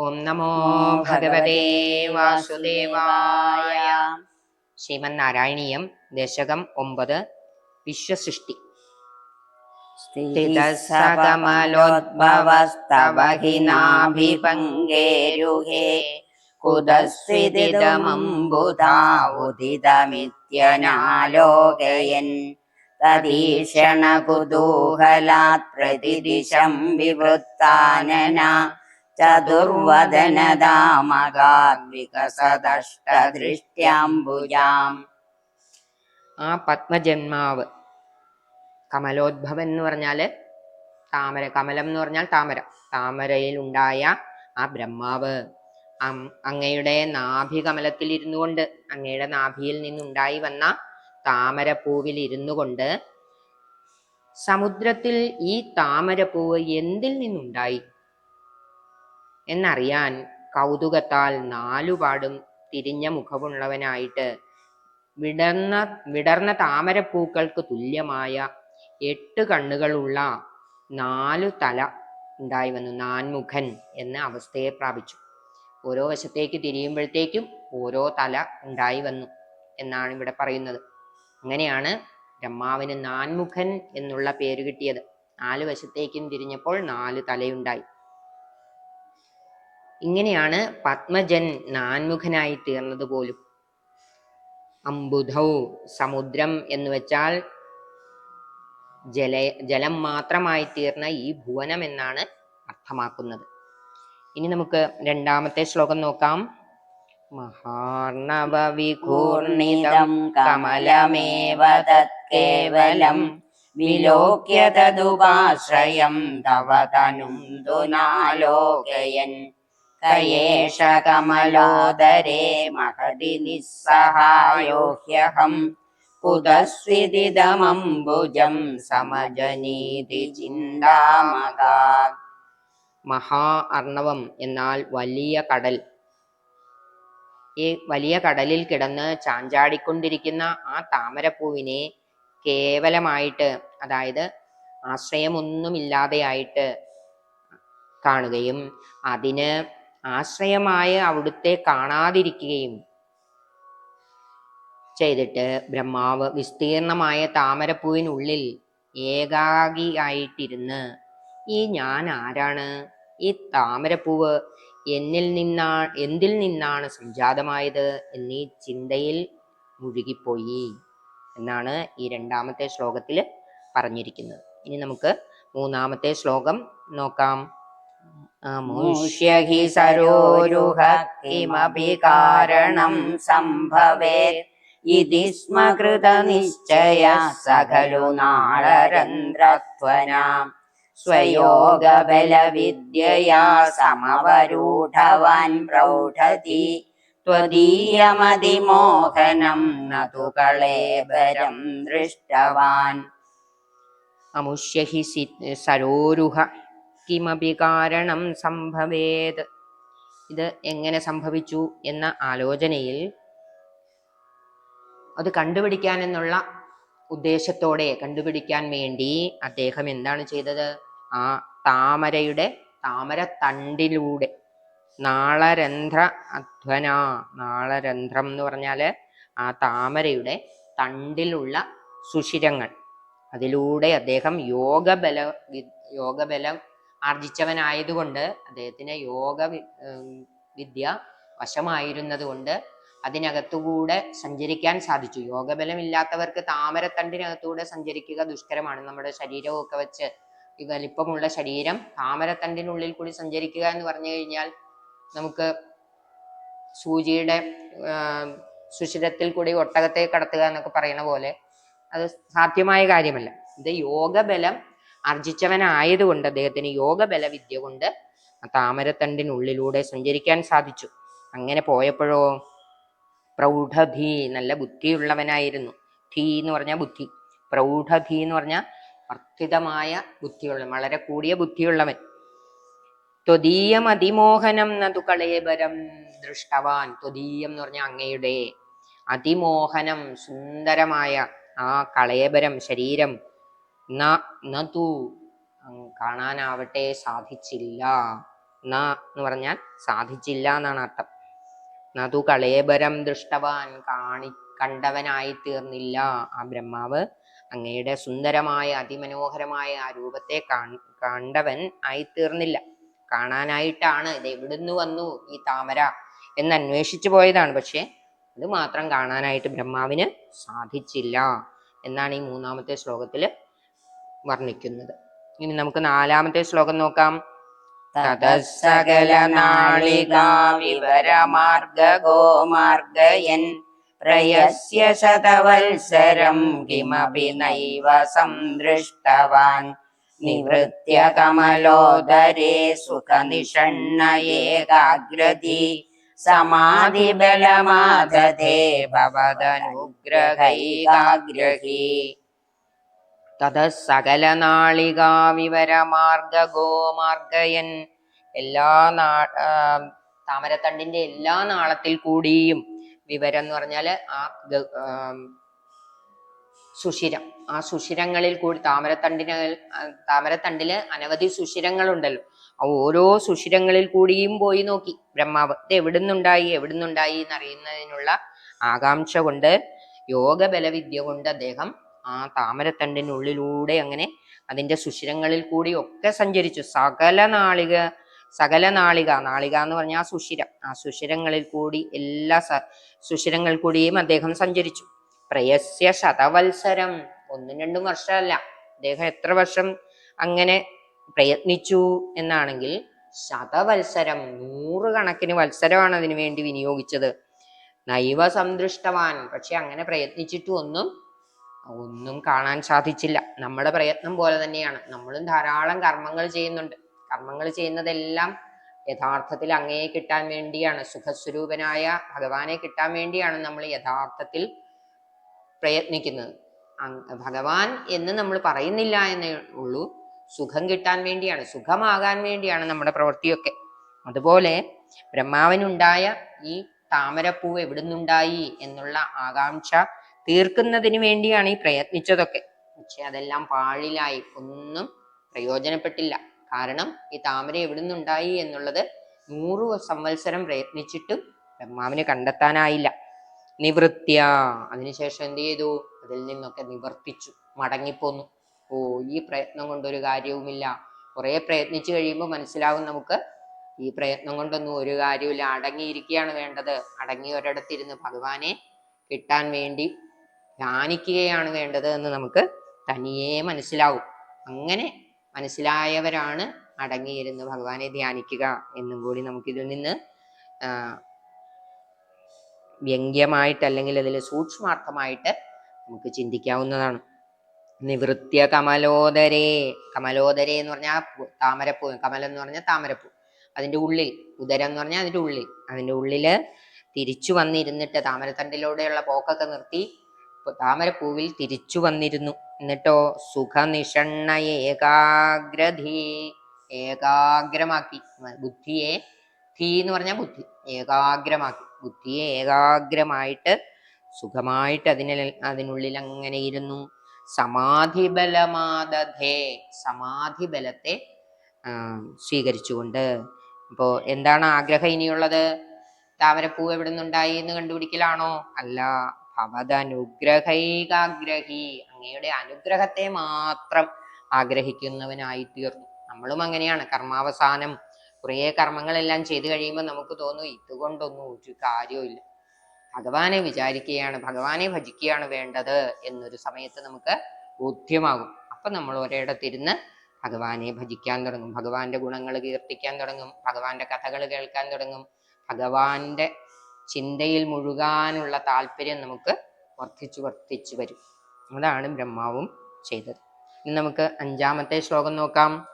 ഓം നമോ ഭഗവതേ വാസുദേവായ. ശ്രീമന്നാരായണീയം ദശകം ഒമ്പത് വിശ്വസൃഷ്ടി. സ്ഥിതസകമലോദ്ഭവസ്തവഹിനാഭിപങ്കേരുഹേ ഹി നാഭിപങ്കേരുഹേ കുതസ്വിദിതമംബുധാവുദിതമിത്യനാലോകയൻ. തദീക്ഷണ കുതൂഹലാത് പ്രതിദിശം വിവൃത്താനന ചതുർവദനദാമകാത് വികസദഷ്ടദൃഷ്ട്യാംബുജാം ആ പത്മജന്മാവ് കമലോദ്ഭവൻ എന്ന് പറഞ്ഞാൽ താമര കമലം എന്ന് പറഞ്ഞാൽ താമര. താമരയിൽ ഉണ്ടായ ആ ബ്രഹ്മാവ് അങ്ങയുടെ നാഭി കമലത്തിൽ ഇരുന്നു കൊണ്ട് അങ്ങയുടെ നാഭിയിൽ നിന്നുണ്ടായി വന്ന താമരപ്പൂവിൽ ഇരുന്നു കൊണ്ട് സമുദ്രത്തിൽ ഈ താമരപ്പൂവ് എന്തിൽ നിന്നുണ്ടായി? എന്നറിയാൻ കൗതുകത്താൽ നാലുപാടും തിരിഞ്ഞ മുഖമുള്ളവനായിട്ട് വിടർന്ന വിടർന്ന താമരപ്പൂക്കൾക്ക് തുല്യമായ എട്ട് കണ്ണുകളുള്ള നാലു തല ഉണ്ടായി വന്നു. നാൻമുഖൻ എന്ന അവസ്ഥയെ പ്രാപിച്ചു. ഓരോ വശത്തേക്ക് തിരിയുമ്പോഴത്തേക്കും ഓരോ തല ഉണ്ടായി വന്നു എന്നാണ് ഇവിടെ പറയുന്നത്. അങ്ങനെയാണ് ബ്രഹ്മാവിന് നാൻമുഖൻ എന്നുള്ള പേര് കിട്ടിയത്. നാല് വശത്തേക്കും തിരിഞ്ഞപ്പോൾ നാല് തലയുണ്ടായി. ഇങ്ങനെയാണ് പത്മജൻ നാൻമുഖനായി തീർന്നത് പോലും. അംബുധൗ സമുദ്രം എന്ന് വെച്ചാൽ ജല ജലം മാത്രമായി തീർന്ന ഈ ഭുവനം എന്നാണ് അർത്ഥമാക്കുന്നത്. ഇനി നമുക്ക് രണ്ടാമത്തെ ശ്ലോകം നോക്കാം. മഹാർണവവിഘൂർണിതം കമലമേവ തത്കേവലം വിലോക്യ തദുപാശ്രയം തവ തനും ദുനാലോകയൻ കയേഷ കമലോദരേ മഹതി നിസ്സഹായോ ഹ്യഹം കുതസ്വിദിതമംബുജം സമജനീതി ചിന്താമകാ മഹാ അർണവം എന്നാൽ വലിയ കടൽ. ഈ വലിയ കടലിൽ കിടന്ന് ചാഞ്ചാടിക്കൊണ്ടിരിക്കുന്ന ആ താമരപ്പൂവിനെ കേവലമായിട്ട് അതായത് ആശ്രയമൊന്നുമില്ലാതെയായിട്ട് കാണുകയും അതിന് ആശ്രയമായ അവിടുത്തെ കാണാതിരിക്കുകയും ചെയ്തിട്ട് ബ്രഹ്മാവ് വിസ്തീർണമായ താമരപ്പൂവിനുള്ളിൽ ഏകാഗിയായിട്ടിരുന്ന് ഈ ഞാൻ ആരാണ്? ഈ താമരപ്പൂവ് എന്നിൽ നിന്നാ എന്തിൽ നിന്നാണ് സംജാതമായത്? എന്നീ ചിന്തയിൽ മുഴുകിപ്പോയി എന്നാണ് ഈ രണ്ടാമത്തെ ശ്ലോകത്തിൽ പറഞ്ഞിരിക്കുന്നത്. ഇനി നമുക്ക് മൂന്നാമത്തെ ശ്ലോകം നോക്കാം. अमुष्य हि सरोरुहः किमपि कारणं सम्भवेत् इति स्म कृतनिश्चयः स खलु नाळरन्ध्रत्वना स्वयोगबलविद्यया समवरूढवान् प्रौढति त्वदीयमतिमोहनं न तु कलेबरं दृष्टवान् अमुष्य हि सरोरुह കിമപി കാരണം സംഭവേത്. ഇത് എങ്ങനെ സംഭവിച്ചു എന്ന ആലോചനയിൽ അത് കണ്ടുപിടിക്കാൻ എന്നുള്ള ഉദ്ദേശത്തോടെ കണ്ടുപിടിക്കാൻ വേണ്ടി അദ്ദേഹം എന്താണ് ചെയ്തത്? ആ താമരയുടെ താമര തണ്ടിലൂടെ നാളരന്ധ്ര അധ്വന നാളരന്ധ്രം എന്ന് പറഞ്ഞാൽ ആ താമരയുടെ തണ്ടിലുള്ള സുഷിരങ്ങൾ. അതിലൂടെ അദ്ദേഹം യോഗബല യോഗബലം ആർജിച്ചവനായതുകൊണ്ട് അദ്ദേഹത്തിന് യോഗ വിദ്യ വശമായിരുന്നത് കൊണ്ട് അതിനകത്തുകൂടെ സഞ്ചരിക്കാൻ സാധിച്ചു. യോഗബലം ഇല്ലാത്തവർക്ക് താമരത്തണ്ടിനകത്തൂടെ സഞ്ചരിക്കുക ദുഷ്കരമാണ്. നമ്മുടെ ശരീരമൊക്കെ വെച്ച് ഈ വലിപ്പമുള്ള ശരീരം താമരത്തണ്ടിനുള്ളിൽ കൂടി സഞ്ചരിക്കുക എന്ന് പറഞ്ഞു കഴിഞ്ഞാൽ നമുക്ക് സൂചിയുടെ സുഷിരത്തിൽ കൂടി ഒട്ടകത്തെ കടത്തുക എന്നൊക്കെ പറയുന്ന പോലെ അത് സാധ്യമായ കാര്യമല്ല. ഇത് യോഗബലം ആർജിച്ചവനായതുകൊണ്ട് അദ്ദേഹത്തിന് യോഗബല വിദ്യ കൊണ്ട് താമരത്തണ്ടിനുള്ളിലൂടെ സഞ്ചരിക്കാൻ സാധിച്ചു. അങ്ങനെ പോയപ്പോഴോ പ്രൗഢധീ നല്ല ബുദ്ധിയുള്ളവനായിരുന്നു. ധീ എന്ന് പറഞ്ഞാൽ ബുദ്ധി. പ്രൗഢധീ എന്ന് പറഞ്ഞാൽ വർദ്ധിതമായ ബുദ്ധിയുള്ള വളരെ കൂടിയ ബുദ്ധിയുള്ളവൻ. ത്വദീയം അതിമോഹനം നതു കളേബരം ദൃഷ്ടവാൻ. ത്വദീയം എന്ന് പറഞ്ഞാൽ അങ്ങയുടെ അതിമോഹനം സുന്ദരമായ ആ കളേബരം ശരീരം ന കാണാനാവട്ടെ സാധിച്ചില്ല. ന എന്ന് പറഞ്ഞാൽ സാധിച്ചില്ല എന്നാണ് അർത്ഥം. നതു കളേബരം ദൃഷ്ടവാൻ കാണി കണ്ടവനായി തീർന്നില്ല. ആ ബ്രഹ്മാവ് അങ്ങയുടെ സുന്ദരമായ അതിമനോഹരമായ ആ രൂപത്തെ കണ്ടവൻ ആയി തീർന്നില്ല. കാണാനായിട്ടാണ് ഇത് എവിടുന്ന് വന്നു ഈ താമര എന്ന് അന്വേഷിച്ചു പോയതാണ്. പക്ഷെ അത് മാത്രം കാണാനായിട്ട് ബ്രഹ്മാവിന് സാധിച്ചില്ല. എന്നാണ് ഈ മൂന്നാമത്തെ ശ്ലോകത്തിൽ വർണിക്കുന്നത്. ഇനി നമുക്ക് നാലാമത്തെ ശ്ലോകം നോക്കാം. തതസകല നാളികാ പ്രയസ്യ ശതവത്സരം കിമപി നൈവ സംദൃഷ്ടവാൻ. നിവൃത്യ കമലോദരേ സുഖനിഷണ്ണയേകാഗ്രതി. സമാധിബലമാദധേ ഭവദനുഗ്രഹൈകാഗ്രഹീ തത എല്ലാ നാ താമരത്തണ്ടിന്റെ എല്ലാ നാളത്തിൽ കൂടിയും വിവരം എന്ന് പറഞ്ഞാൽ ആ സുഷിരം. ആ സുഷിരങ്ങളിൽ കൂടി താമരത്തണ്ടിന് താമരത്തണ്ടിൽ അനവധി സുഷിരങ്ങളുണ്ടല്ലോ. ആ ഓരോ സുഷിരങ്ങളിൽ കൂടിയും പോയി നോക്കി. ബ്രഹ്മാവ് ഇത് എവിടുന്നുണ്ടായി എവിടുന്നുണ്ടായി എന്നറിയുന്നതിനുള്ള ആകാംക്ഷ കൊണ്ട് യോഗബലവിദ്യ കൊണ്ട് അദ്ദേഹം ആ താമരത്തണ്ടിനുള്ളിലൂടെ അങ്ങനെ അതിന്റെ സുഷിരങ്ങളിൽ കൂടി ഒക്കെ സഞ്ചരിച്ചു. സകല നാളിക സകല നാളിക നാളിക എന്ന് പറഞ്ഞാൽ ആ സുഷിരം. ആ സുഷിരങ്ങളിൽ കൂടി എല്ലാ സുഷിരങ്ങൾ കൂടിയും അദ്ദേഹം സഞ്ചരിച്ചു. പ്രയസ്യ ശതവത്സരം. ഒന്നും രണ്ടും വർഷമല്ല. അദ്ദേഹം എത്ര വർഷം അങ്ങനെ പ്രയത്നിച്ചു എന്നാണെങ്കിൽ ശതവത്സരം. നൂറുകണക്കിന് വത്സരമാണ് അതിനു വേണ്ടി വിനിയോഗിച്ചത്. നൈവ സന്തുഷ്ടവാൻ പക്ഷെ അങ്ങനെ പ്രയത്നിച്ചിട്ടും ഒന്നും കാണാൻ സാധിച്ചില്ല. നമ്മുടെ പ്രയത്നം പോലെ തന്നെയാണ്. നമ്മളും ധാരാളം കർമ്മങ്ങൾ ചെയ്യുന്നുണ്ട്. കർമ്മങ്ങൾ ചെയ്യുന്നതെല്ലാം യഥാർത്ഥത്തിൽ അങ്ങയെ കിട്ടാൻ വേണ്ടിയാണ്. സുഖസ്വരൂപനായ ഭഗവാനെ കിട്ടാൻ വേണ്ടിയാണ് നമ്മൾ യഥാർത്ഥത്തിൽ പ്രയത്നിക്കുന്നത്. ഭഗവാൻ എന്ന് നമ്മൾ പറയുന്നില്ല എന്നേ ഉള്ളൂ. സുഖം കിട്ടാൻ വേണ്ടിയാണ്. സുഖമാകാൻ വേണ്ടിയാണ് നമ്മുടെ പ്രവൃത്തിയൊക്കെ. അതുപോലെ ബ്രഹ്മാവിനുണ്ടായ ഈ താമരപ്പൂവ് എവിടുന്നുണ്ടായി എന്നുള്ള ആകാംക്ഷ തീർക്കുന്നതിന് വേണ്ടിയാണ് ഈ പ്രയത്നിച്ചതൊക്കെ. പക്ഷെ അതെല്ലാം പാഴിലായി. ഒന്നും പ്രയോജനപ്പെട്ടില്ല. കാരണം ഈ താമര എവിടുന്നുണ്ടായി എന്നുള്ളത് നൂറു സംവത്സരം പ്രയത്നിച്ചിട്ടും ബ്രഹ്മാവിന് കണ്ടെത്താനായില്ല. നിവൃത്യ അതിനുശേഷം എന്ത് ചെയ്തു? അതിൽ നിന്നൊക്കെ നിവർത്തിച്ചു. മടങ്ങിപ്പോന്നു. ഓ ഈ പ്രയത്നം കൊണ്ടൊരു കാര്യവുമില്ല. കുറെ പ്രയത്നിച്ചു കഴിയുമ്പോൾ മനസ്സിലാവും നമുക്ക് ഈ പ്രയത്നം കൊണ്ടൊന്നും ഒരു കാര്യവുമില്ല. അടങ്ങിയിരിക്കുകയാണ് വേണ്ടത്. അടങ്ങി ഒരിടത്തിരുന്ന് ഭഗവാനെ കിട്ടാൻ വേണ്ടി ധ്യാനിക്കുകയാണ് വേണ്ടത് എന്ന് നമുക്ക് തനിയെ മനസ്സിലാവും. അങ്ങനെ മനസ്സിലായവരാണ് അടങ്ങിയിരുന്ന് ഭഗവാനെ ധ്യാനിക്കുക എന്നും കൂടി നമുക്കിതിൽ നിന്ന് വ്യംഗ്യമായിട്ട് അല്ലെങ്കിൽ അതിൽ സൂക്ഷ്മാർത്ഥമായിട്ട് നമുക്ക് ചിന്തിക്കാവുന്നതാണ്. നിവൃത്യ കമലോദരേ കമലോദരേ എന്ന് പറഞ്ഞാൽ താമരപ്പൂ കമലം എന്ന് പറഞ്ഞാൽ താമരപ്പൂ. അതിന്റെ ഉള്ളിൽ ഉദരം എന്ന് പറഞ്ഞാൽ അതിന്റെ ഉള്ളിൽ. അതിന്റെ ഉള്ളിൽ തിരിച്ചു വന്നിരുന്നിട്ട് താമരത്തണ്ടിലൂടെയുള്ള പോക്കൊക്കെ നിർത്തി താമരപ്പൂവിൽ തിരിച്ചു വന്നിരുന്നു. എന്നിട്ടോ സുഖനിഷണ്ണ ഏകാഗ്രധീ ഏകാഗ്രമാക്കി. ബുദ്ധിയെ ധീ എന്ന് പറഞ്ഞാൽ ബുദ്ധി. ഏകാഗ്രമാക്കി. ബുദ്ധിയെ ഏകാഗ്രമായിട്ട് സുഖമായിട്ട് അതിന അതിനുള്ളിൽ അങ്ങനെ ഇരുന്നു. സമാധി ബലമാദധേ സമാധി ബലത്തെ സ്വീകരിച്ചുകൊണ്ട്. അപ്പോ എന്താണ് ആഗ്രഹം ഇനിയുള്ളത്? താമരപ്പൂ എവിടെ നിന്നുണ്ടായി എന്ന് കണ്ടുപിടിക്കലാണോ? അല്ല. ഭവദനുഗ്രഹൈകാഗ്രഹി അങ്ങയുടെ അനുഗ്രഹത്തെ മാത്രം ആഗ്രഹിക്കുന്നവനായി തീർന്നു നമ്മളും അങ്ങനെയാണ്. കർമാവസാനം കുറേ കർമ്മങ്ങളെല്ലാം ചെയ്തു കഴിയുമ്പോൾ നമുക്ക് തോന്നും ഇതുകൊണ്ടൊന്നും ഒരു കാര്യമില്ല ഭഗവാനെ വിചാരിക്കുകയാണ് ഭഗവാനെ ഭജിക്കുകയാണ് വേണ്ടത് എന്നൊരു സമയത്ത് നമുക്ക് ബോധ്യമാകും. അപ്പോൾ നമ്മൾ ഒരിടത്തിരുന്ന് ഭഗവാനെ ഭജിക്കാൻ തുടങ്ങും. ഭഗവാന്റെ ഗുണങ്ങൾ കീർത്തിക്കാൻ തുടങ്ങും. ഭഗവാന്റെ കഥകൾ കേൾക്കാൻ തുടങ്ങും. ഭഗവാന്റെ ചിന്തയിൽ മുഴുകാനുള്ള താല്പര്യം നമുക്ക് വർദ്ധിച്ചു വർദ്ധിച്ചു വരും. അതാണ് ബ്രഹ്മാവും ചെയ്തത്. ഇനി നമുക്ക് അഞ്ചാമത്തെ ശ്ലോകം നോക്കാം.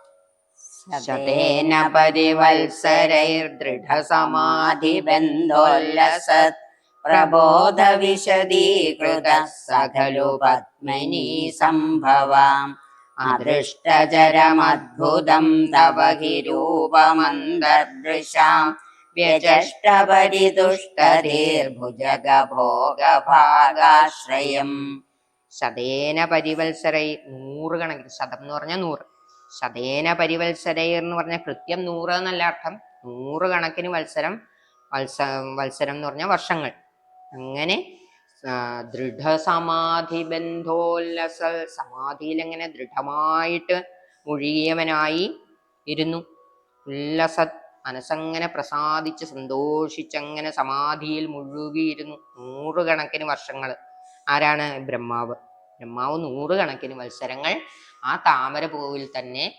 ശതേന പരിവത്സരൈർദൃഢസമാധിബന്ധോല്ലസത് പ്രബോധ വിശദീകൃത സഖലു രൂപമന്തർദൃശാം വ്യജഷ്ടപരിതുഷ്ടതീർഭുജഗഭോഗഭാഗാശ്രയം. ശതേന പരിവത്സരൈ നൂറ് കണക്കിന് ശതം എന്ന് പറഞ്ഞാൽ നൂറ്. ശതേന പരിവത്സരൈർ എന്ന് പറഞ്ഞ കൃത്യം നൂറ് എന്നല്ല അർത്ഥം. നൂറ് കണക്കിന് വത്സരം വത്സ വത്സരം എന്ന് പറഞ്ഞ വർഷങ്ങൾ. അങ്ങനെ ദൃഢസമാധി ബന്ധോല്ലസൽ സമാധിയിൽ എങ്ങനെ ദൃഢമായിട്ട് മുഴുകിയവനായി ഇരുന്നു. ഉല്ലസത് മനസ്സങ്ങനെ പ്രസാദിച്ച് സന്തോഷിച്ചങ്ങനെ സമാധിയിൽ മുഴുകിയിരുന്നു നൂറുകണക്കിന് വർഷങ്ങൾ ആരാണ്? ബ്രഹ്മാവ്. ബ്രഹ്മാവ് നൂറുകണക്കിന് മത്സരങ്ങൾ ആ താമരപ്പൂവിൽ തന്നെ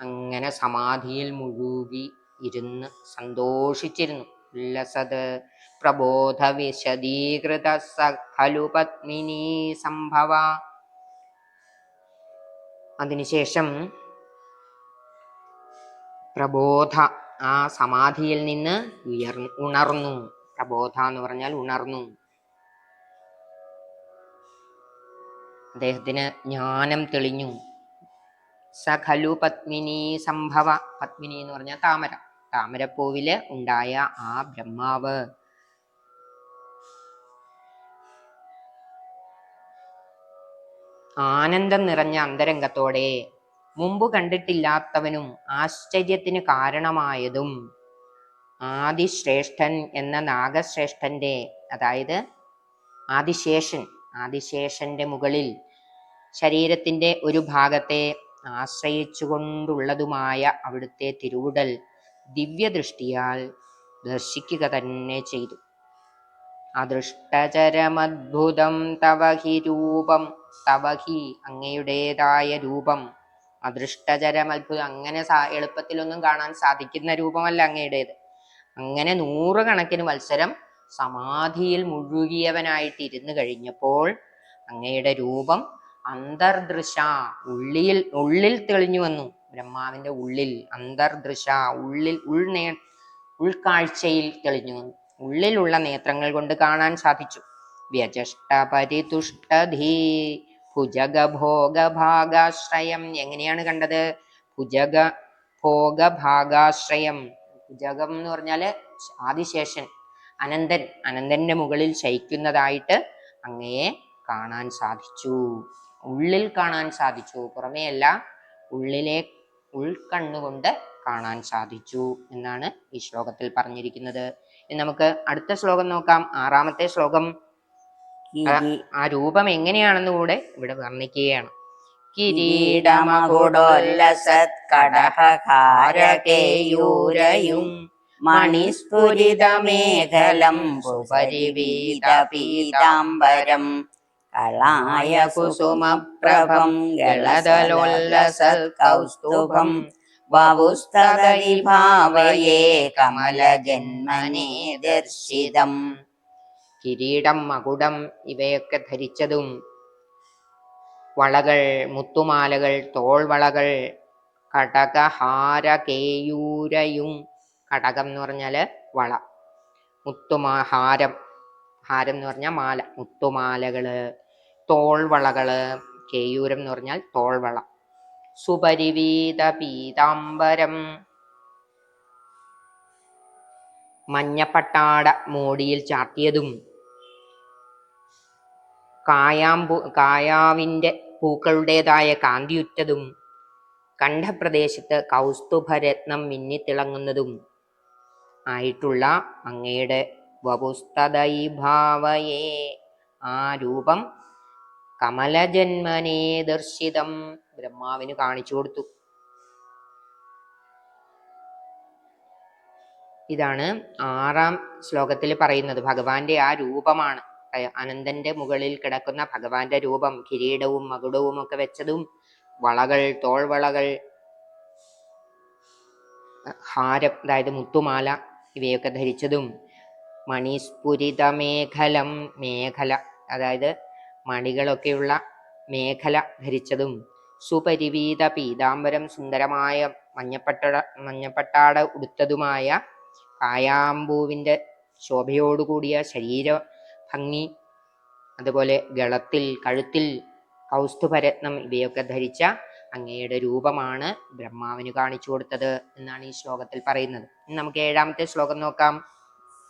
അങ്ങനെ സമാധിയിൽ മുഴുകി ഇരുന്ന് സന്തോഷിച്ചിരുന്നു. ഉല്ലസത് പ്രബോധ വിശദീകൃത സഖലു പത്മിനി സംഭവ. അതിനുശേഷം പ്രബോധ ആ സമാധിയിൽ നിന്ന് ഉയർന്നു ഉണർന്നു. പ്രബോധ എന്ന് പറഞ്ഞാൽ ഉണർന്നു. അദ്ദേഹത്തിന് ജ്ഞാനം തെളിഞ്ഞു. സഖലു പത്മിനി സംഭവ പത്മിനി എന്ന് പറഞ്ഞാൽ താമര. താമരപ്പൂവിൽ ഉണ്ടായ ആ ബ്രഹ്മാവ്. ആനന്ദം നിറഞ്ഞ അന്തരംഗത്തോടെ മുമ്പ് കണ്ടിട്ടില്ലാത്തവനും ആശ്ചര്യത്തിന് കാരണമായതും ആദിശ്രേഷ്ഠൻ എന്ന നാഗശ്രേഷ്ഠന്റെ അതായത് ആദിശേഷൻ ആദിശേഷന്റെ മുകളിൽ ശരീരത്തിന്റെ ഒരു ഭാഗത്തെ ആശ്രയിച്ചുകൊണ്ടുള്ളതുമായ അവിടുത്തെ തിരുവുടൽ ദിവ്യദൃഷ്ടിയാൽ ദർശിക്കുക തന്നെ ചെയ്തു. അദൃഷ്ടചരമദ്ഭുതം തവഹി രൂപം തവഹി അങ്ങയുടേതായ രൂപം അദൃഷ്ടചരമത്ഭുതം അങ്ങനെ സാ- എളുപ്പത്തിലൊന്നും കാണാൻ സാധിക്കുന്ന രൂപമല്ല അങ്ങയുടേത്. അങ്ങനെ നൂറുകണക്കിന് മത്സരം സമാധിയിൽ മുഴുകിയവനായിട്ട് ഇരുന്ന് കഴിഞ്ഞപ്പോൾ അങ്ങയുടെ രൂപം അന്തർദൃശ ഉള്ളിൽ ഉള്ളിൽ തെളിഞ്ഞു വന്നു. ബ്രഹ്മാവിന്റെ ഉള്ളിൽ അന്തർദൃശ ഉള്ളിൽ ഉൾനേ ഉൾക്കാഴ്ചയിൽ തെളിഞ്ഞു വന്നു. ഉള്ളിലുള്ള നേത്രങ്ങൾ കൊണ്ട് കാണാൻ സാധിച്ചു. വ്യജഷ്ട പരിതുഷ്ടധീ ഭുജഗ ഭോഗഭാഗാശ്രയം. എങ്ങനെയാണ് കണ്ടത്? ഭുജഗ ഭോഗഭാഗാശ്രയം. ഭുജകം എന്ന് പറഞ്ഞാൽ ആദിശേഷൻ. അനന്തൻ. അനന്തന്റെ മുകളിൽ ശയിക്കുന്നതായിട്ട് അങ്ങയെ കാണാൻ സാധിച്ചു. ഉള്ളിൽ കാണാൻ സാധിച്ചു. പുറമേയല്ല ഉള്ളിലെ ഉൾക്കണ്ണുകൊണ്ട് കാണാൻ സാധിച്ചു എന്നാണ് ഈ ശ്ലോകത്തിൽ പറഞ്ഞിരിക്കുന്നത്. ഇനി നമുക്ക് അടുത്ത ശ്ലോകം നോക്കാം. ആറാമത്തെ ശ്ലോകം. ആ രൂപം എങ്ങനെയാണെന്ന് കൂടെ ഇവിടെ വർണിക്കുകയാണ്. കിരീടമകുടോല്ലസത്കടഹകാരകേയൂരയും മണിസ്ഫുരിതമേഖലം സുപരിവീത പീതാംബരം കളായ കുസുമപ്രഭം ഗളതലോല്ലസത് കൗസ്തുഭം വവുസ്തദി ഭാവയേ കമലജന്മനേ ദർശിതം. കിരീടം മകുടം ഇവയൊക്കെ ധരിച്ചതും വളകൾ മുത്തുമാലകൾ തോൾവളകൾ കടകഹാര കേയൂരയും കടകം എന്ന് പറഞ്ഞാൽ വള. മുത്തുമാ ഹാരം ഹാരം എന്ന് പറഞ്ഞാൽ മാല. മുത്തുമാലകൾ തോൾവളകൾ കേയൂരം എന്ന് പറഞ്ഞാൽ തോൾവള. സുപരിവീത പീതാംബരം മഞ്ഞപ്പട്ടാട മോടിയിൽ ചാർത്തിയതും കായാമ്പു കായാവിന്റെ പൂക്കളുടേതായ കാന്തിയുറ്റതും കണ്ഠപ്രദേശത്ത് കൗസ്തുഭരത്നം മിന്നിത്തിളങ്ങുന്നതും ആയിട്ടുള്ള അങ്ങയുടെ വപുസ്തൈഭാവയെ ആ രൂപം കമലജന്മനേ ദർശിതം ബ്രഹ്മാവിന് കാണിച്ചു കൊടുത്തു. ഇതാണ് ആറാം ശ്ലോകത്തിൽ പറയുന്നത്. ഭഗവാന്റെ ആ രൂപമാണ്. അനന്തന്റെ മുകളിൽ കിടക്കുന്ന ഭഗവാന്റെ രൂപം കിരീടവും മകുടവും ഒക്കെ വെച്ചതും വളകൾ തോൾവളകൾ ഹാരം അതായത് മുത്തുമാല ഇവയൊക്കെ ധരിച്ചതും മണിസ്ഫുരിത മേഖലം മേഖല അതായത് മണികളൊക്കെയുള്ള മേഖല ധരിച്ചതും സുപരിവീത പീതാംബരം സുന്ദരമായ മഞ്ഞപ്പട്ടട മഞ്ഞപ്പട്ടാട ഉടുത്തതുമായ കായാമ്പൂവിന്റെ ശോഭയോടുകൂടിയ ശരീര ഭംഗി അതുപോലെ ഗളത്തിൽ കഴുത്തിൽ കൗസ്തുഭരത്നം ഇവയൊക്കെ ധരിച്ച അങ്ങയുടെ രൂപമാണ് ബ്രഹ്മാവിന് കാണിച്ചു കൊടുത്തത് എന്നാണ് ഈ ശ്ലോകത്തിൽ പറയുന്നത്. നമുക്ക് ഏഴാമത്തെ ശ്ലോകം നോക്കാം.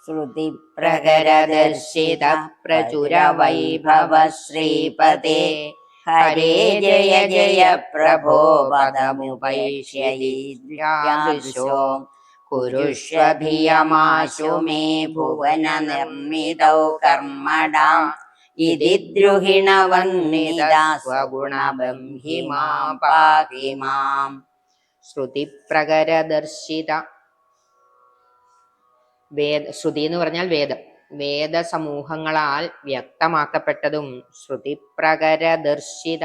ശ്രുതി പ്രകരദർശിത പ്രചുര വൈഭവ ശ്രീപദേ ഹരേ ജയ ജയ പ്രഭോ പദമുപൈഷ്യീദൃശോ കുരുഷ്വധിയമാശു മേ ഭുവന നിർമ്മിതൗ കർമ്മടാം. ഇതി ദ്രുഹിണവന്നിതാ സ്വഗുണബംഹി മാ പാഹി വേദ ശ്രുതി എന്ന് പറഞ്ഞാൽ വേദം. വേദസമൂഹങ്ങളാൽ വ്യക്തമാക്കപ്പെട്ടതും ശ്രുതിപ്രകരദർശിത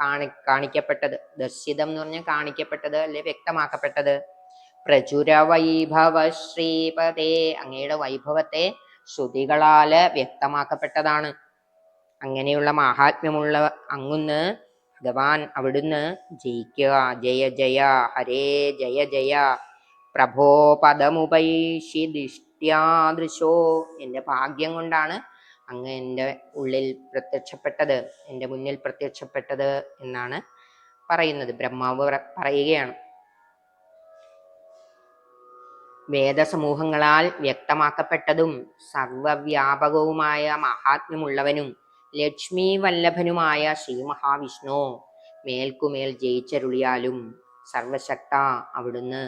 കാണി കാണിക്കപ്പെട്ടത്. ദർശിതം എന്ന് പറഞ്ഞാൽ കാണിക്കപ്പെട്ടത് അല്ലെ വ്യക്തമാക്കപ്പെട്ടത്? പ്രചുര വൈഭവ ശ്രീപദേ. അങ്ങയുടെ വൈഭവത്തെ ശ്രുതികളാൽ വ്യക്തമാക്കപ്പെട്ടതാണ്. അങ്ങനെയുള്ള മാഹാത്മ്യമുള്ള അങ്ങുന്ന് ഭഗവാൻ അവിടുന്ന് ജയിക്കുക. ജയ ജയ ഹരേ ജയ ജയ. പ്രഭോ പദമുപൈഷി ദിഷ്ട്യാദൃശോ എന്റെ ഭാഗ്യം കൊണ്ടാണ് അങ്ങ് എന്റെ ഉള്ളിൽ പ്രത്യക്ഷപ്പെട്ടത് എന്റെ മുന്നിൽ പ്രത്യക്ഷപ്പെട്ടത് എന്നാണ് പറയുന്നത്. ബ്രഹ്മാവ് പറയുകയാണ്. വേദസമൂഹങ്ങളാൽ വ്യക്തമാക്കപ്പെട്ടതും സർവവ്യാപകവുമായ മഹാത്മ്യമുള്ളവനും ലക്ഷ്മി വല്ലഭനുമായ ശ്രീ മഹാവിഷ്ണു മേൽക്കുമേൽ ജയിച്ചരുളിയാലും സർവശക്ത അവിടുന്ന്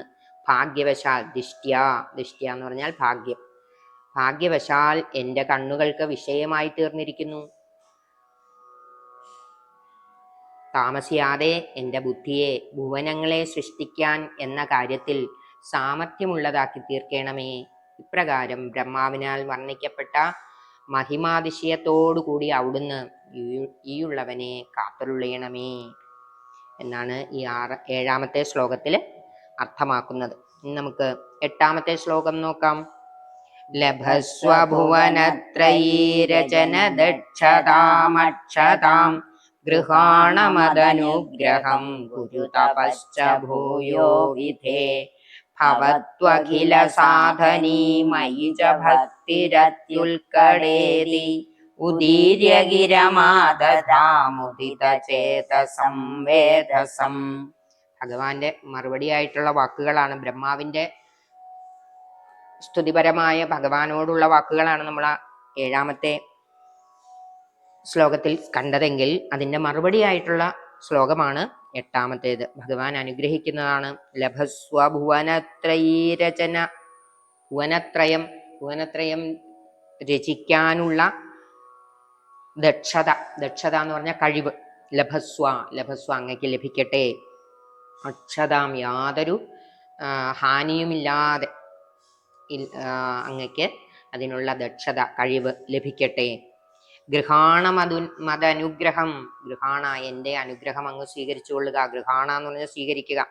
ഭാഗ്യവശാൽ ദിഷ്ട്യ ദിഷ്ട്യ എന്ന് പറഞ്ഞാൽ ഭാഗ്യം. ഭാഗ്യവശാൽ എന്റെ കണ്ണുകൾക്ക് വിഷയമായി തീർന്നിരിക്കുന്നു. താമസിയാതെ എന്റെ ബുദ്ധിയെ ഭുവനങ്ങളെ സൃഷ്ടിക്കാൻ എന്ന കാര്യത്തിൽ സാമർഥ്യമുള്ളതാക്കി തീർക്കണമേ ഇപ്രകാരം ബ്രഹ്മാവിനാൽ വർണിക്കപ്പെട്ട മഹിമാതിശയത്തോടുകൂടി അവിടുന്ന് ഈയുള്ളവനെ കാത്തുരുളയണമേ. എന്നാണ് ഈ ആറ് ഏഴാമത്തെ ശ്ലോകത്തിൽ അർത്ഥമാക്കുന്നത്. നമുക്ക് എട്ടാമത്തെ ശ്ലോകം നോക്കാം. ലഭസ്വഭുവനത്രയീരചന ദക്ഷതാമക്ഷതാം ഗൃഹാണമദനുഗ്രഹം കുരു തപശ്ച ഭൂയോ വിധേ. ഭവത്വഖില സാധനീ മയി ച ഭക്തിരത്യുൽക്കടേതി ഉദീര്യഗിരമാദാമുദിത ചേതസം വേദസം ഭഗവാന്റെ മറുപടിയായിട്ടുള്ള വാക്കുകളാണ് ബ്രഹ്മാവിന്റെ സ്തുതിപരമായ ഭഗവാനോടുള്ള വാക്കുകളാണ് നമ്മൾ ആ ഏഴാമത്തെ ശ്ലോകത്തിൽ കണ്ടതെങ്കിൽ അതിന്റെ മറുപടിയായിട്ടുള്ള ശ്ലോകമാണ് എട്ടാമത്തേത്. ഭഗവാൻ അനുഗ്രഹിക്കുന്നതാണ്. ലഭസ്വ ഭുവനത്രയീരചന. ഭുവനത്രയം ഭുവനത്രയം രചിക്കാനുള്ള ദക്ഷത. ദക്ഷത എന്ന് പറഞ്ഞാൽ കഴിവ്. ലഭസ്വ ലഭസ്വ അങ്ങയ്ക്ക് ലഭിക്കട്ടെ. അക്ഷതാം യാതൊരു ഹാനിയുമില്ലാതെ അങ്ങക്ക് അതിനുള്ള ദക്ഷത കഴിവ് ലഭിക്കട്ടെ. ഗൃഹാണ മധു മതനുഗ്രഹം. ഗൃഹാണ എന്റെ അനുഗ്രഹം അങ്ങ് സ്വീകരിച്ചു കൊള്ളുക ഗൃഹാണ എന്ന് പറഞ്ഞാൽ സ്വീകരിക്കുക.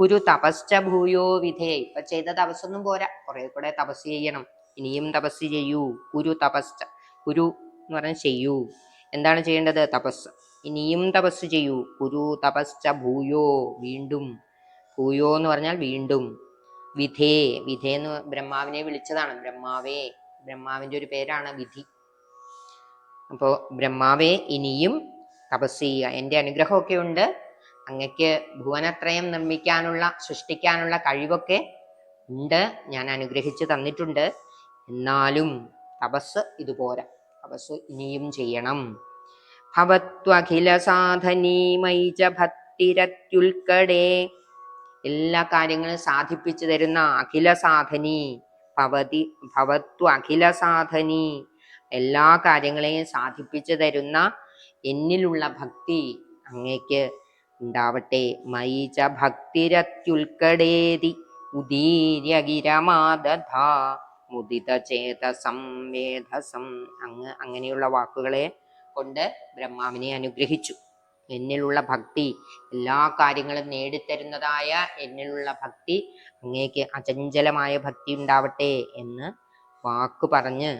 കുരു തപസ്ച ഭൂയോ വിധേ. ഇപ്പൊ ചെയ്ത തപസ്സൊന്നും പോരാ. കുറെ കൂടെ തപസ് ചെയ്യണം. ഇനിയും തപസ് ചെയ്യൂ. കുരു തപശ്ച കുരു എന്ന് പറഞ്ഞാൽ ചെയ്യൂ. എന്താണ് ചെയ്യേണ്ടത്? തപസ് ഇനിയും തപസ് ചെയ്യൂ. കുരു തപസ്ച ഭൂയോ വീണ്ടും. ഭൂയോ എന്ന് പറഞ്ഞാൽ വീണ്ടും. വിധേ. വിധേ എന്ന് ബ്രഹ്മാവിനെ വിളിച്ചതാണ്. ബ്രഹ്മാവേ. ബ്രഹ്മാവിന്റെ ഒരു പേരാണ് വിധി. അപ്പോ ബ്രഹ്മാവേ ഇനിയും തപസ് ചെയ്യുക. എന്റെ അനുഗ്രഹമൊക്കെ ഉണ്ട്. അങ്ങക്ക് ഭുവനത്രയം നിർമ്മിക്കാനുള്ള സൃഷ്ടിക്കാനുള്ള കഴിവൊക്കെ ഉണ്ട്. ഞാൻ അനുഗ്രഹിച്ച് തന്നിട്ടുണ്ട്. എന്നാലും തപസ് ഇതുപോരാ തപസ് ഇനിയും ചെയ്യണം. ഭവത്വഖില സാധനീമൈ ച ഭക്തിരത്യുൽക്കടേ. എല്ലാ കാര്യങ്ങളും സാധിപ്പിച്ചു തരുന്ന അഖില സാധനി ഭവതി ഭവത്വ അഖില സാധനി എല്ലാ കാര്യങ്ങളെയും സാധിപ്പിച്ചു തരുന്ന എന്നിലുള്ള ഭക്തി അങ്ങേക്ക് ഉണ്ടാവട്ടെ. മൈച ഭക്തിരത്യുൽക്കടേതി ഉദീര്യഗിരമാദധാ മുദിത അങ്ങ് അങ്ങനെയുള്ള വാക്കുകളെ കൊണ്ട് ബ്രഹ്മാവിനെ അനുഗ്രഹിച്ചു. എന്നിലുള്ള ഭക്തി എല്ലാ കാര്യങ്ങളും നേടിത്തരുന്നതായ എന്നിലുള്ള ഭക്തി അങ്ങേക്ക് അചഞ്ചലമായ ഭക്തി ഉണ്ടാവട്ടെ എന്ന് വാക്ക് പറഞ്ഞ്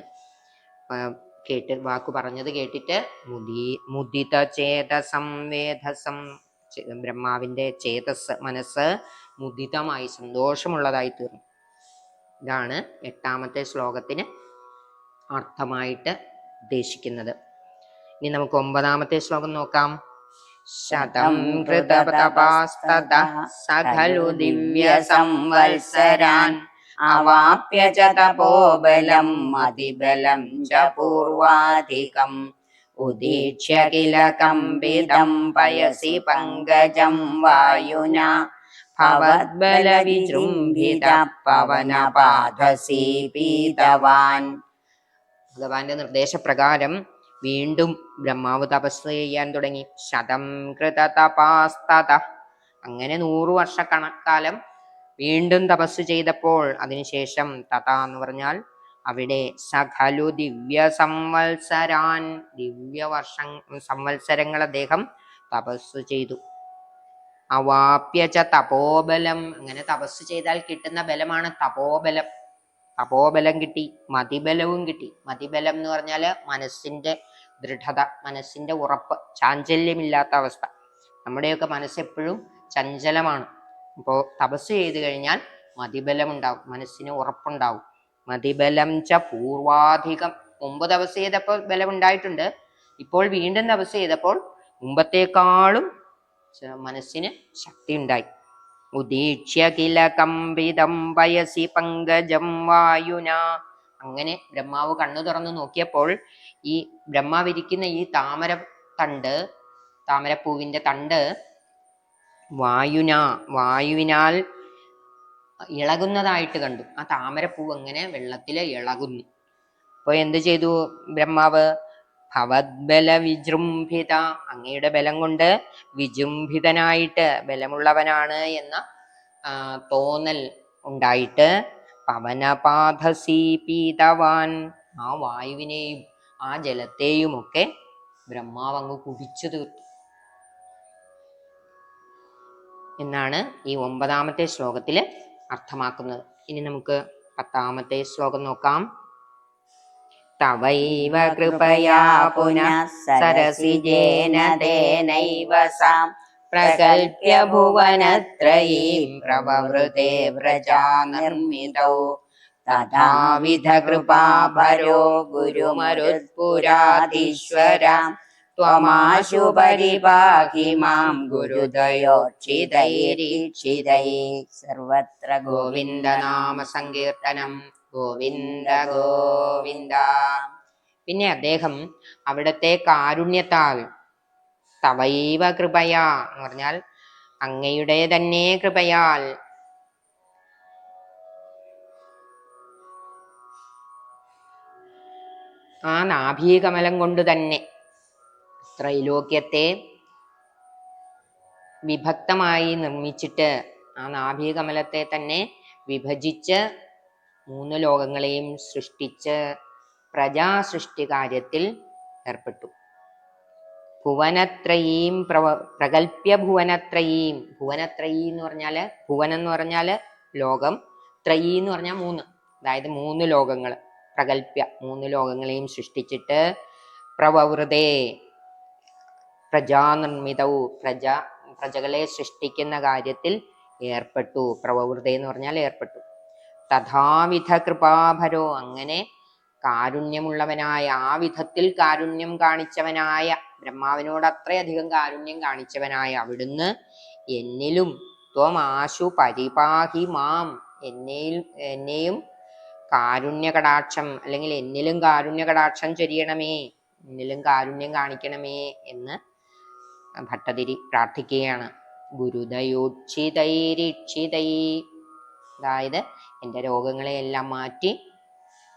കേട്ട് വാക്കു പറഞ്ഞത് കേട്ടിട്ട് മുദി മുദിത ചേതസം വേദസം ചെ- ബ്രഹ്മാവിന്റെ ചേതസ് മനസ്സ് മുദിതമായി സന്തോഷമുള്ളതായി തീർന്നു. ഇതാണ് എട്ടാമത്തെ ശ്ലോകത്തിന് അർത്ഥമായിട്ട് ഉദ്ദേശിക്കുന്നത്. ഇനി നമുക്ക് ഒമ്പതാമത്തെ ശ്ലോകം നോക്കാം. ശതം കൃതതപാസ്തത സഖലു ദിവ്യ സംവത്സരാൻ അവാപ്യ ച തപോബലം മതിബലം ച പൂർവാധികം ഉദീക്ഷ്യ കില കമ്പിതം പയസി പങ്കജം വായുനാ. വിജൃംഭിത പവനപാധസി പീതവാൻ. ഭഗവാന്റെ നിർദ്ദേശപ്രകാരം വീണ്ടും ബ്രഹ്മാവ് തപസ് ചെയ്യാൻ തുടങ്ങി. ശതം കൃത തപാസ്തത. അങ്ങനെ നൂറു വർഷക്കണക്കാലം വീണ്ടും തപസ് ചെയ്തപ്പോൾ അതിനുശേഷം തഥ എന്ന് പറഞ്ഞാൽ അവിടെ സഖലു ദിവ്യ സംവത്സരാൻ ദിവ്യ വർഷ സംവത്സരങ്ങൾ അദ്ദേഹം തപസ് ചെയ്തു. അവാപ്യ തപോബലം. അങ്ങനെ തപസ് ചെയ്താൽ കിട്ടുന്ന ബലമാണ് തപോബലം. തപോബലം കിട്ടി മതിബലവും കിട്ടി. മതിബലം എന്ന് പറഞ്ഞാൽ മനസ്സിന്റെ ദൃഢത മനസ്സിന്റെ ഉറപ്പ് ചാഞ്ചല്യമില്ലാത്ത അവസ്ഥ. നമ്മുടെയൊക്കെ മനസ്സെപ്പോഴും ചഞ്ചലമാണ്. അപ്പോൾ തപസ് ചെയ്തു കഴിഞ്ഞാൽ മതിബലം ഉണ്ടാവും മനസ്സിന് ഉറപ്പുണ്ടാവും. മതിബലം ച പൂർവാധികം. മുമ്പ് തപസ് ചെയ്തപ്പോൾ ബലം ഉണ്ടായിട്ടുണ്ട്. ഇപ്പോൾ വീണ്ടും തപസ് ചെയ്തപ്പോൾ മുമ്പത്തേക്കാളും മനസ്സിന് ശക്തി ഉണ്ടായി. ഉദീക്ഷ്യ കില കമ്പിതം വയസി പങ്കജം വായുന. അങ്ങനെ ബ്രഹ്മാവ് കണ്ണു തുറന്നു നോക്കിയപ്പോൾ ഈ ബ്രഹ്മാവിരിക്കുന്ന ഈ താമര തണ്ട് താമരപ്പൂവിന്റെ തണ്ട് വായുന വായുവിനാൽ ഇളകുന്നതായിട്ട് കണ്ടു. ആ താമരപ്പൂ അങ്ങനെ വെള്ളത്തിൽ ഇളകുന്നു. അപ്പോൾ എന്ത് ചെയ്തു ബ്രഹ്മാവ്? ഭവദ്ബല വിജൃംഭിത. അങ്ങയുടെ ബലം കൊണ്ട് വിജൃംഭിതനായിട്ട് ബലമുള്ളവനാണ് എന്ന തോന്നൽ ഉണ്ടായിട്ട് പവനപാധസി പീതവാൻ ആ വായുവിനെയും ആ ജലത്തെയുമൊക്കെ ബ്രഹ്മാവ് അങ്ങ് കുടിച്ചു തീർത്തു. എന്നാണ് ഈ ഒമ്പതാമത്തെ ശ്ലോകത്തിൽ അർത്ഥമാക്കുന്നത്. ഇനി നമുക്ക് പത്താമത്തെ ശ്ലോകം നോക്കാം. തവൈവ കൃപയാ പുനഃ സരസിജേന തേനൈവ സാം. പ്രകൽപ്യ ഭുവനത്രയീം പ്രവവൃതേ വ്രജാ നിർമ്മിതൗ. തഥാവിധ കൃപാഭരോ ഗുരുമരുത്പുരാധീശ്വരാം ഗുരുദയോക്ഷിതൈരീക്ഷിതൈ സർവത്ര ഗോവിന്ദ നാമ സങ്കീർത്തനം ഗോവിന്ദ ഗോവിന്ദ. പിന്നെ അദ്ദേഹം അവിടത്തെ കാരുണ്യത്താൽ തവൈവ കൃപയാ എന്ന് പറഞ്ഞാൽ അങ്ങയുടെ തന്നെ കൃപയാൽ ആ നാഭീകമലം കൊണ്ട് തന്നെ ത്രൈലോക്യത്തെ വിഭക്തമായി നിർമ്മിച്ചിട്ട് ആ നാഭികമലത്തെ തന്നെ വിഭജിച്ച് മൂന്ന് ലോകങ്ങളെയും സൃഷ്ടിച്ച് പ്രജാസൃഷ്ടി കാര്യത്തിൽ ഏർപ്പെട്ടു. ഭുവനത്രയീം പ്രവ പ്രകൽപ്യ ഭുവനത്രയീം ഭുവനത്രയീ എന്ന് പറഞ്ഞാൽ ഭുവനം എന്ന് പറഞ്ഞാൽ ലോകം ത്രയീ എന്ന് പറഞ്ഞാൽ മൂന്ന്. അതായത് മൂന്ന് ലോകങ്ങൾ പ്രകൽപ്യ മൂന്ന് ലോകങ്ങളെയും സൃഷ്ടിച്ചിട്ട് പ്രവവൃതേ പ്രജാനിർമ്മിതവും പ്രജ പ്രജകളെ സൃഷ്ടിക്കുന്ന കാര്യത്തിൽ ഏർപ്പെട്ടു. പ്രവവൃത എന്ന് പറഞ്ഞാൽ ഏർപ്പെട്ടു. തഥാവിധ കൃപാഭരോ അങ്ങനെ കാരുണ്യമുള്ളവനായ ആ വിധത്തിൽ കാരുണ്യം കാണിച്ചവനായ ബ്രഹ്മാവിനോട് അത്രയധികം കാരുണ്യം കാണിച്ചവനായ അവിടുന്ന് എന്നിലും ത്വം ആശു പരിപാഹി മാം എന്നെയും എന്നെയും കാരുണ്യ കടാക്ഷം അല്ലെങ്കിൽ എന്നിലും കാരുണ്യ കടാക്ഷം ചൊരിയണമേ എന്നിലും കാരുണ്യം കാണിക്കണമേ എന്ന് ഭട്ടതിരി പ്രാർത്ഥിക്കുകയാണ്. ഗുരുദയോക്ഷിതൈരീക്ഷിതൈ അതായത് എന്റെ രോഗങ്ങളെയെല്ലാം മാറ്റി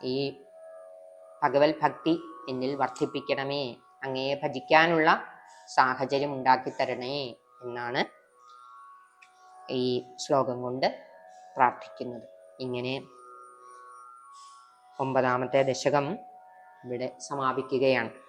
ഈ ഭഗവത് ഭക്തി എന്നിൽ വർദ്ധിപ്പിക്കണമേ. അങ്ങയെ ഭജിക്കാനുള്ള സാഹചര്യം ഉണ്ടാക്കി തരണേ എന്നാണ് ഈ ശ്ലോകം കൊണ്ട് പ്രാർത്ഥിക്കുന്നത്. ഇങ്ങനെ ഒമ്പതാമത്തെ ദശകം ഇവിടെ സമാപിക്കുകയാണ്.